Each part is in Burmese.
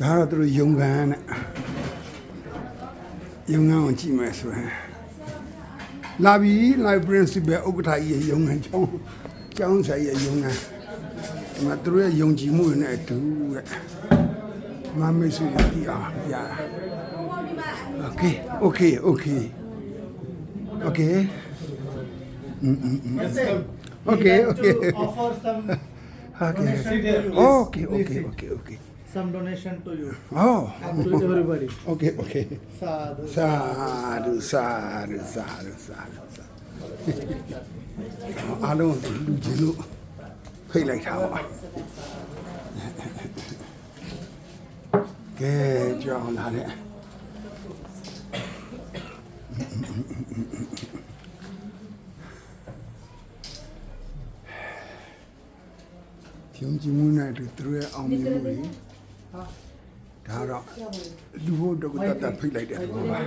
ဒါကတော့သူတို့ယုံခံနဲ့ယုံခံကိုကြည့်မယ်ဆိုရင်လာပြီ live principal ဥက္ကဋ္ဌကြီးရဲ့ယုံခံကျောင်းကျောင်းဆိုင်ရဲ့ယုံခံဒီမှာသူတို့ရဲ့ယုံကြည်မှုတွေနဲ့အတူတဲ့မမေ့ဆွေးတီအားရတာ Okay okay okay okay Yes, sir. Okay, We like okay. To offer some okay donation to you. okay Please okay sit. okay okay Some donation to you. oh And to everybody. okay okay Sadhu. စာရူစာရူစာရူစာရူစာအားလုံးလူချင်းလို့ဖိတ်လိုက်တာပါကဲကြောင်းလာတဲ့ကျုံကြည်မှုနဲ့တူသူတို့ရဲ့အောင်မြင်မှုတွေ ဒါတော့လူဘုတ်တော့တတ်တတ်ဖိတ်လိုက်တဲ့ဘောပါ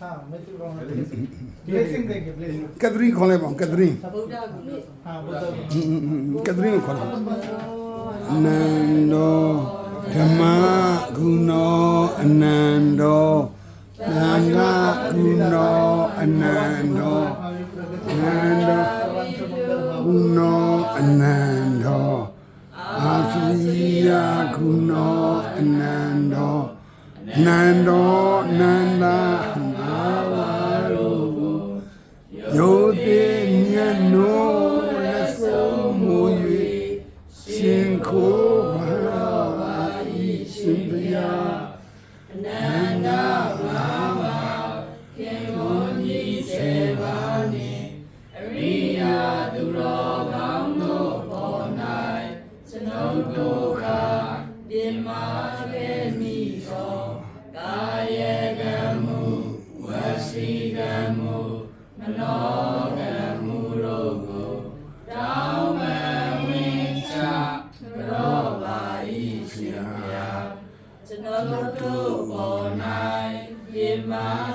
ဟာမတူတော့ဘလက်ဆင်းတဲ့ကဘလက်ဆင်းကက်သရီခေါ်လိုက်ပါကက်သရီဗုဒ္ဓဂုဏဟာဗုဒ္ဓဂုဏကက်သရီကိုခေါ်လိုက်အနန္တောဓမ္မဂုဏောအနန္တောသံဃာဂုဏောအနန္တောအနန္တောဂုဏောအနန္တော အာသရိယဂုဏောအနန္တောနန္တောနန္တာ ကျွန်တော်တို့ပေါ်၌ပြမ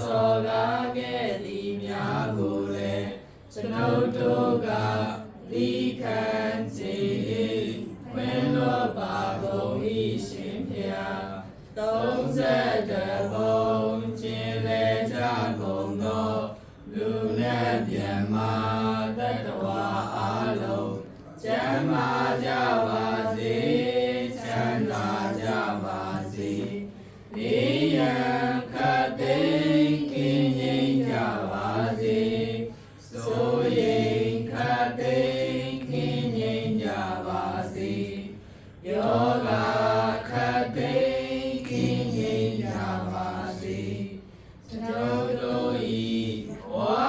စော်ကားခဲ့သည်များကိုလည်းကျွန်တော်တို့ကဒီခံစီဝင်တော်ပါကုန်၏ရှင်ဖျားသုံးဆက်တဘုံခြင်းလေကြကုန်သောလူနဲ့ပြန်မာတတဝါအလုံးကျမ်းမာကြပါစေ နေယံခတ်သိမ်းကင်းငြိမ်းကြပါစေဆိုရင်ခတ်သိမ်းကင်းငြိမ်းကြပါစေယောဂခတ်သိမ်းကင်းငြိမ်းကြပါစေကျွန်တော်တို့ဤဝါ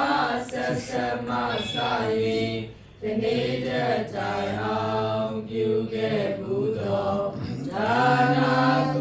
ဆက်ဆက်မစာ၍ဒီနေ့တဲ့တိုင်အောင်ပြုခဲ့ဘူးသောဒါနာ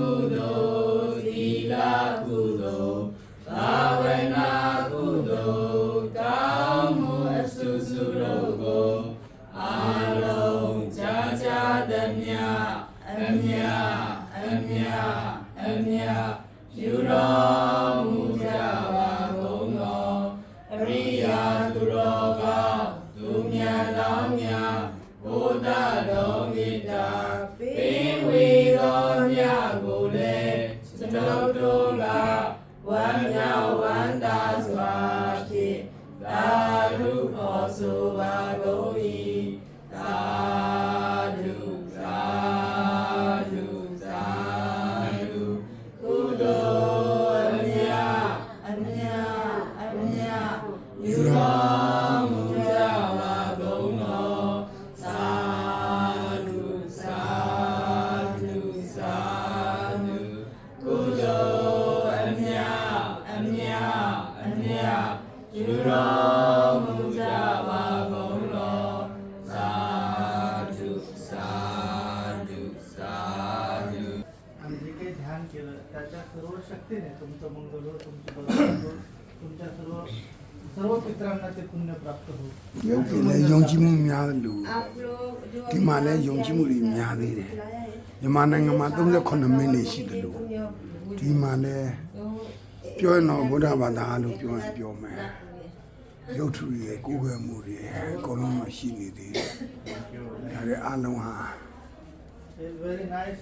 ဝမ်းမြော केलं त्याच्या सर्व शक्तीने तुमचं मंगल हो तुमची बदल हो तुमच्या सर्व सर्व पित्रांना ते पुण्य प्राप्त हो ရုပ်ကြီးလည်းယုံကြည်မှုများလို့ဒီမှာလည်းယုံကြည်မှုတွေများသေးတယ်မြန်မာနိုင်ငံမှာ38မိနစ်ရှိတယ်လို့ဒီမှာလည်းပြောရင်တော့ဗုဒ္ဓဘာသာလို့ပြောရင်ပြောမယ်ရုပ်ထုရဲ့ကိုယ်ွယ်မှုတွေအကုန်လုံးတော့ရှိနေသေးတယ်ဒါတွေအလုံးဟာ It's very nice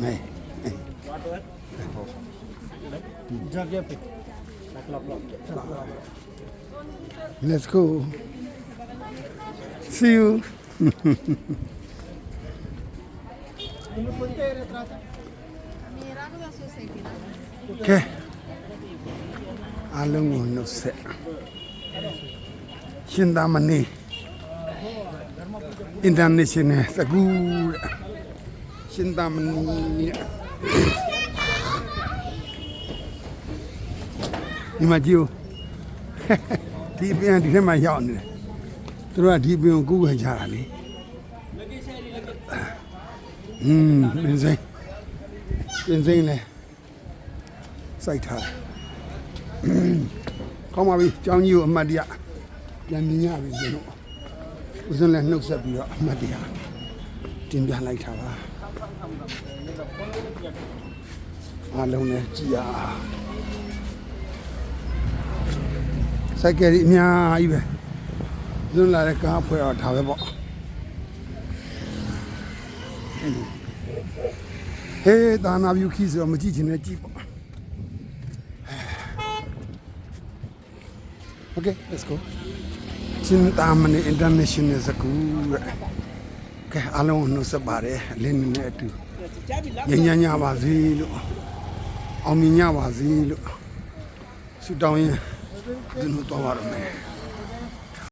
नाही Let's go. See you. ¿Qué? Alungu, no sé. Shindamani. Indamni, Shine, Sagura. ရှင်သာမဏေဒီမှာကြည့်ဦးဒီပင်ဒီထဲမှာရောက်နေတယ်သူတို့ကဒီပင်ကိုကူးခွင့်ကြတာလေอืมပင်စိမ့်ပင်စိမ့်လေစိုက်ထားတယ်ကောင်းပါပြီကျောင်းကြီးကိုအမှတ်တရပြန်မြင်ရပြီကျွန်တော်ဦးစင်းလည်းနှုတ်ဆက်ပြီးတော့အမှတ်တရ တင်ပြလိုက်တာပါအားလုံးလည်းကြည်ရအောင်စိုက်ကယ်ကြီးအများကြီးပဲလွန်လာတဲ့ကားဖွဲ့တော့ဒါပဲပေါ့ဟေးတာနာဗျူခီဆိုတော့မကြည့်ချင်နဲ့ကြည့်ပေါ့ Okay let's go ချင်းတာမနီ international school တဲ့ ကဲအားလုံးကိုနှုတ်ဆက်ပါတယ်အလင်းနဲ့အတူညဉ့်ညံ့ညပါစေလို့အောင်မြင်ကြပါစေလို့ဆုတောင်းရင်ဒီလိုတော့ပါတော့မယ်